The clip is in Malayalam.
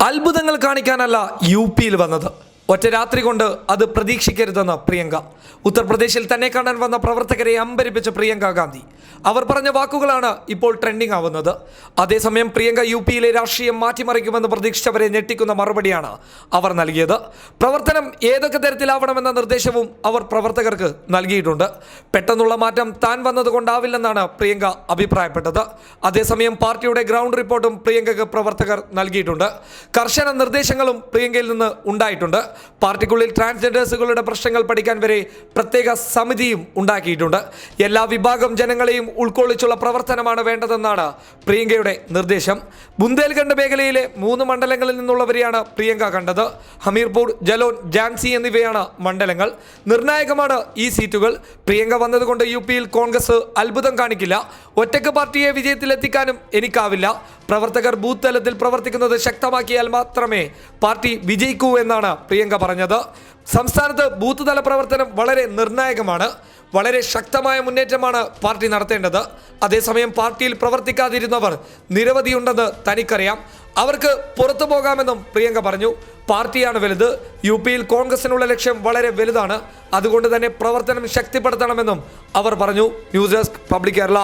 അത്ഭുതങ്ങൾ കാണിക്കാനല്ല യു പിയിൽ വന്നത്. ഒറ്റ രാത്രി കൊണ്ട് അത് പ്രതീക്ഷിക്കരുതെന്ന് പ്രിയങ്ക. ഉത്തർപ്രദേശിൽ തന്നെ കാണാൻ വന്ന പ്രവർത്തകരെ അമ്പരിപ്പിച്ച പ്രിയങ്ക ഗാന്ധി. അവർ പറഞ്ഞ വാക്കുകളാണ് ഇപ്പോൾ ട്രെൻഡിംഗ് ആവുന്നത്. അതേസമയം പ്രിയങ്ക യു പിയിലെ രാഷ്ട്രീയം മാറ്റിമറിക്കുമെന്ന് പ്രതീക്ഷിച്ചവരെ ഞെട്ടിക്കുന്ന മറുപടിയാണ് അവർ നൽകിയത്. പ്രവർത്തനം ഏതൊക്കെ തരത്തിലാവണമെന്ന നിർദ്ദേശവും അവർ പ്രവർത്തകർക്ക് നൽകിയിട്ടുണ്ട്. പെട്ടെന്നുള്ള മാറ്റം താൻ വന്നതുകൊണ്ടാവില്ലെന്നാണ് പ്രിയങ്ക അഭിപ്രായപ്പെട്ടത്. അതേസമയം പാർട്ടിയുടെ ഗ്രൗണ്ട് റിപ്പോർട്ടും പ്രിയങ്കയ്ക്ക് പ്രവർത്തകർ നൽകിയിട്ടുണ്ട്. കർശന നിർദ്ദേശങ്ങളും പ്രിയങ്കയിൽ നിന്ന് ഉണ്ടായിട്ടുണ്ട്. പാർട്ടിക്കുള്ളിൽ ട്രാൻസ്ജെൻഡേഴ്സുകളുടെ പ്രശ്നങ്ങൾ പഠിക്കാൻ വരെ പ്രത്യേക സമിതിയും ഉണ്ടാക്കിയിട്ടുണ്ട്. എല്ലാ വിഭാഗം ജനങ്ങളെയും ഉൾക്കൊള്ളിച്ചുള്ള പ്രവർത്തനമാണ് വേണ്ടതെന്നാണ് പ്രിയങ്കയുടെ നിർദ്ദേശം. ബുന്ദേൽഖണ്ഡ് മേഖലയിലെ മൂന്ന് മണ്ഡലങ്ങളിൽ നിന്നുള്ളവരെയാണ് പ്രിയങ്ക കണ്ടത്. ഹമീർപൂർ ജലോൻ ജാൻസി എന്നിവയാണ് മണ്ഡലങ്ങൾ. നിർണായകമാണ് ഈ സീറ്റുകൾ. പ്രിയങ്ക വന്നതുകൊണ്ട് യു പിയിൽ കോൺഗ്രസ് അത്ഭുതം കാണിക്കില്ല. ഒറ്റയ്ക്ക് പാർട്ടിയെ വിജയത്തിലെത്തിക്കാനും എനിക്കാവില്ല. പ്രവർത്തകർ ബൂത്ത് തലത്തിൽ പ്രവർത്തിക്കുന്നത് ശക്തമാക്കിയാൽ മാത്രമേ പാർട്ടി വിജയിക്കൂ എന്നാണ് പ്രിയങ്ക പറഞ്ഞത്. സംസ്ഥാനത്ത് ബൂത്ത് തല പ്രവർത്തനം വളരെ നിർണായകമാണ്. വളരെ ശക്തമായ മുന്നേറ്റമാണ് പാർട്ടി നടത്തേണ്ടത്. അതേസമയം പാർട്ടിയിൽ പ്രവർത്തിക്കാതിരുന്നവർ നിരവധിയുണ്ടെന്ന് തനിക്കറിയാം. അവർക്ക് പുറത്തു പോകാമെന്നും പ്രിയങ്ക പറഞ്ഞു. പാർട്ടിയാണ് വലുത്. യു പിയിൽ കോൺഗ്രസിനുള്ള ലക്ഷ്യം വളരെ വലുതാണ്. അതുകൊണ്ട് തന്നെ പ്രവർത്തനം ശക്തിപ്പെടുത്തണമെന്നും അവർ പറഞ്ഞു. News desk public Kerala.